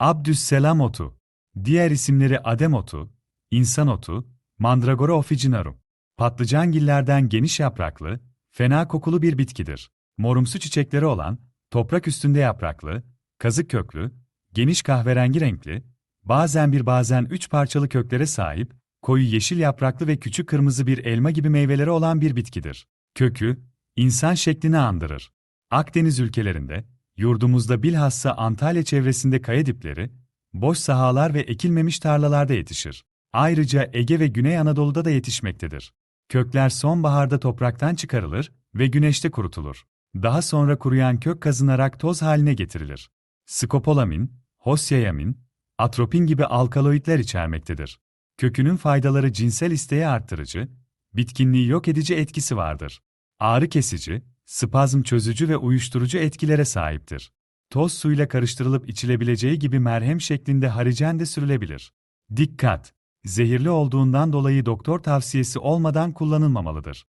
Abdüsselam otu. Diğer isimleri adem otu, insan otu, mandragora officinarum. Patlıcangillerden geniş yapraklı, fena kokulu bir bitkidir. Morumsu çiçekleri olan, toprak üstünde yapraklı, kazık köklü, geniş kahverengi renkli, bazen bir bazen üç parçalı köklere sahip, koyu yeşil yapraklı ve küçük kırmızı bir elma gibi meyveleri olan bir bitkidir. Kökü, insan şeklini andırır. Akdeniz ülkelerinde, yurdumuzda bilhassa Antalya çevresinde kaya dipleri, boş sahalar ve ekilmemiş tarlalarda yetişir. Ayrıca Ege ve Güney Anadolu'da da yetişmektedir. Kökler sonbaharda topraktan çıkarılır ve güneşte kurutulur. Daha sonra kuruyan kök kazınarak toz haline getirilir. Skopolamin, hosyayamin, atropin gibi alkaloidler içermektedir. Kökünün faydaları cinsel isteği arttırıcı, bitkinliği yok edici etkisi vardır. Ağrı kesici, spazm çözücü ve uyuşturucu etkilere sahiptir. Toz suyla karıştırılıp içilebileceği gibi merhem şeklinde haricen de sürülebilir. Dikkat! Zehirli olduğundan dolayı doktor tavsiyesi olmadan kullanılmamalıdır.